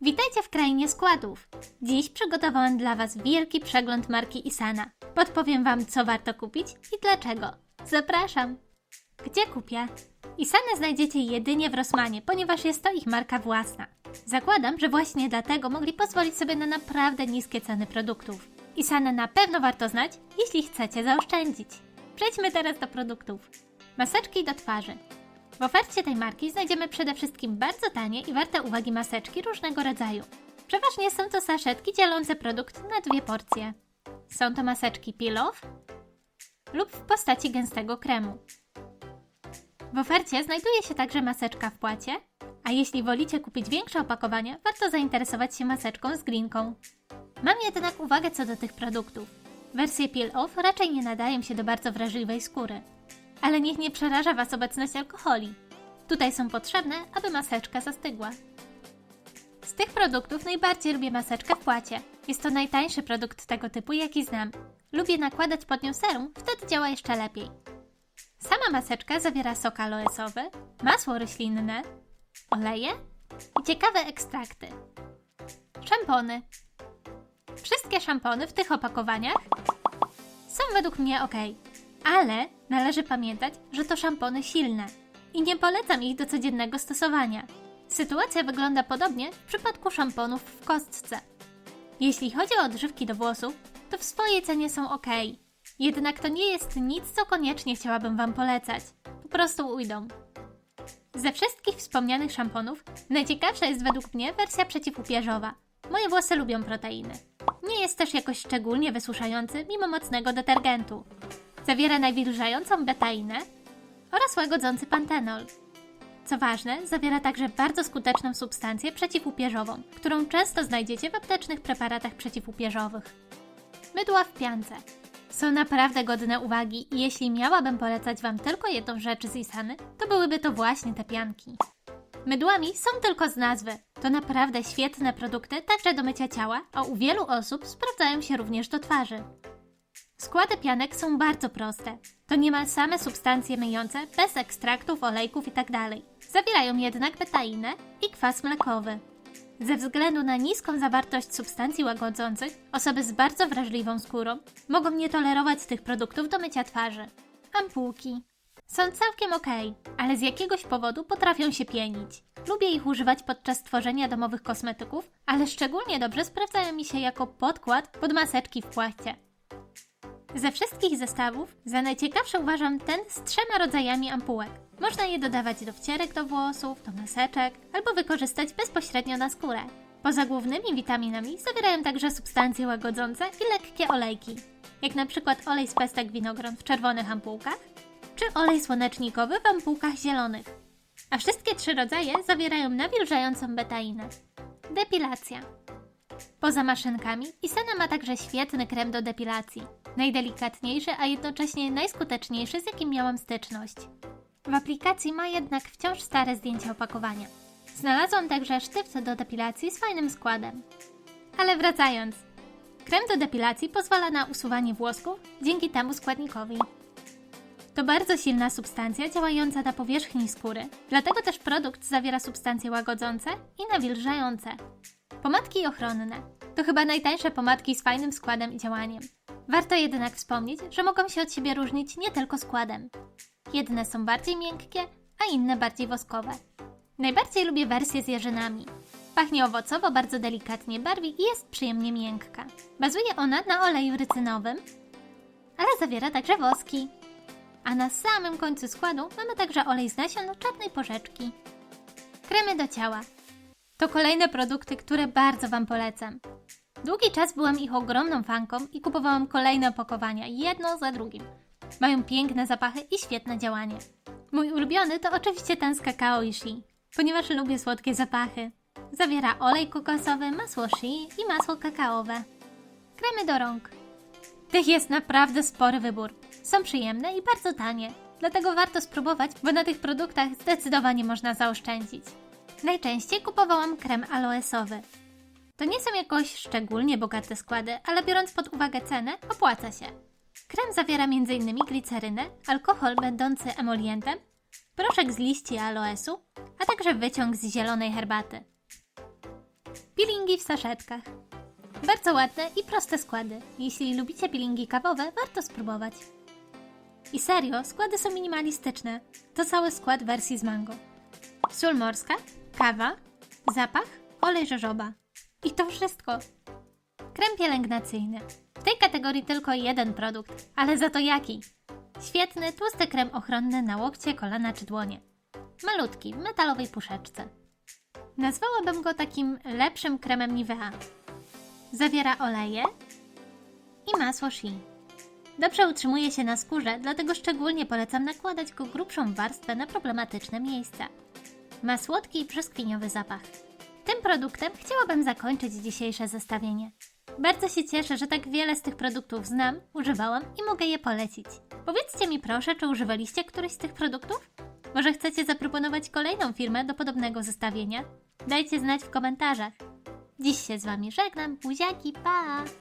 Witajcie w krainie składów. Dziś przygotowałam dla Was wielki przegląd marki Isana. Podpowiem Wam, co warto kupić i dlaczego. Zapraszam! Gdzie kupię? Isanę znajdziecie jedynie w Rossmanie, ponieważ jest to ich marka własna. Zakładam, że właśnie dlatego mogli pozwolić sobie na naprawdę niskie ceny produktów. Isanę na pewno warto znać, jeśli chcecie zaoszczędzić. Przejdźmy teraz do produktów. Maseczki do twarzy. W ofercie tej marki znajdziemy przede wszystkim bardzo tanie i warte uwagi maseczki różnego rodzaju. Przeważnie są to saszetki dzielące produkt na dwie porcje. Są to maseczki peel-off lub w postaci gęstego kremu. W ofercie znajduje się także maseczka w płacie, a jeśli wolicie kupić większe opakowanie, warto zainteresować się maseczką z glinką. Mam jednak uwagę co do tych produktów. Wersje peel-off raczej nie nadają się do bardzo wrażliwej skóry. Ale niech nie przeraża Was obecność alkoholi. Tutaj są potrzebne, aby maseczka zastygła. Z tych produktów najbardziej lubię maseczkę w płacie. Jest to najtańszy produkt tego typu, jaki znam. Lubię nakładać pod nią serum, wtedy działa jeszcze lepiej. Sama maseczka zawiera sok aloesowy, masło roślinne, oleje i ciekawe ekstrakty. Szampony. Wszystkie szampony w tych opakowaniach są według mnie ok, ale należy pamiętać, że to szampony silne i nie polecam ich do codziennego stosowania. Sytuacja wygląda podobnie w przypadku szamponów w kostce. Jeśli chodzi o odżywki do włosów, to w swojej cenie są ok. Jednak to nie jest nic, co koniecznie chciałabym Wam polecać. Po prostu ujdą. Ze wszystkich wspomnianych szamponów najciekawsza jest według mnie wersja przeciwupierzowa. Moje włosy lubią proteiny. Nie jest też jakoś szczególnie wysuszający mimo mocnego detergentu. Zawiera nawilżającą betainę oraz łagodzący pantenol. Co ważne, zawiera także bardzo skuteczną substancję przeciwupierzową, którą często znajdziecie w aptecznych preparatach przeciwupierzowych. Mydła w piance. Są naprawdę godne uwagi i jeśli miałabym polecać Wam tylko jedną rzecz z Isany, to byłyby to właśnie te pianki. Mydłami są tylko z nazwy. To naprawdę świetne produkty także do mycia ciała, a u wielu osób sprawdzają się również do twarzy. Składy pianek są bardzo proste. To niemal same substancje myjące, bez ekstraktów, olejków itd. Zawierają jednak betainę i kwas mlekowy. Ze względu na niską zawartość substancji łagodzących, osoby z bardzo wrażliwą skórą mogą nie tolerować tych produktów do mycia twarzy. Ampułki. Są całkiem ok, ale z jakiegoś powodu potrafią się pienić. Lubię ich używać podczas tworzenia domowych kosmetyków, ale szczególnie dobrze sprawdzają mi się jako podkład pod maseczki w płacie. Ze wszystkich zestawów za najciekawszy uważam ten z trzema rodzajami ampułek. Można je dodawać do wcierek do włosów, do maseczek, albo wykorzystać bezpośrednio na skórę. Poza głównymi witaminami zawierają także substancje łagodzące i lekkie olejki, jak na przykład olej z pestek winogron w czerwonych ampułkach, czy olej słonecznikowy w ampułkach zielonych. A wszystkie trzy rodzaje zawierają nawilżającą betainę. Depilacja. Poza maszynkami, Isana ma także świetny krem do depilacji. Najdelikatniejszy, a jednocześnie najskuteczniejszy, z jakim miałam styczność. W aplikacji ma jednak wciąż stare zdjęcie opakowania. Znalazłam także sztyft do depilacji z fajnym składem. Ale wracając. Krem do depilacji pozwala na usuwanie włosków dzięki temu składnikowi. To bardzo silna substancja działająca na powierzchni skóry, dlatego też produkt zawiera substancje łagodzące i nawilżające. Pomadki ochronne to chyba najtańsze pomadki z fajnym składem i działaniem. Warto jednak wspomnieć, że mogą się od siebie różnić nie tylko składem. Jedne są bardziej miękkie, a inne bardziej woskowe. Najbardziej lubię wersję z jeżynami. Pachnie owocowo, bardzo delikatnie barwi i jest przyjemnie miękka. Bazuje ona na oleju rycynowym, ale zawiera także woski. A na samym końcu składu mamy także olej z nasion czarnej porzeczki. Kremy do ciała. To kolejne produkty, które bardzo Wam polecam. Długi czas byłam ich ogromną fanką i kupowałam kolejne opakowania, jedno za drugim. Mają piękne zapachy i świetne działanie. Mój ulubiony to oczywiście ten z kakao i shea, ponieważ lubię słodkie zapachy. Zawiera olej kokosowy, masło shea i masło kakaowe. Kremy do rąk. Tych jest naprawdę spory wybór. Są przyjemne i bardzo tanie. Dlatego warto spróbować, bo na tych produktach zdecydowanie można zaoszczędzić. Najczęściej kupowałam krem aloesowy. To nie są jakoś szczególnie bogate składy, ale biorąc pod uwagę cenę, opłaca się. Krem zawiera m.in. glicerynę, alkohol będący emolientem, proszek z liści aloesu, a także wyciąg z zielonej herbaty. Peelingi w saszetkach. Bardzo ładne i proste składy. Jeśli lubicie peelingi kawowe, warto spróbować. I serio, składy są minimalistyczne. To cały skład wersji z mango. Sól morska, kawa, zapach, olej żożoba. I to wszystko. Krem pielęgnacyjny. W tej kategorii tylko jeden produkt, ale za to jaki? Świetny, tłusty krem ochronny na łokcie, kolana czy dłonie. Malutki, w metalowej puszeczce. Nazwałabym go takim lepszym kremem Nivea. Zawiera oleje i masło Shea. Dobrze utrzymuje się na skórze, dlatego szczególnie polecam nakładać go grubszą warstwę na problematyczne miejsca. Ma słodki i brzoskwiniowy zapach. Tym produktem chciałabym zakończyć dzisiejsze zestawienie. Bardzo się cieszę, że tak wiele z tych produktów znam, używałam i mogę je polecić. Powiedzcie mi proszę, czy używaliście któryś z tych produktów? Może chcecie zaproponować kolejną firmę do podobnego zestawienia? Dajcie znać w komentarzach. Dziś się z Wami żegnam, buziaki, pa!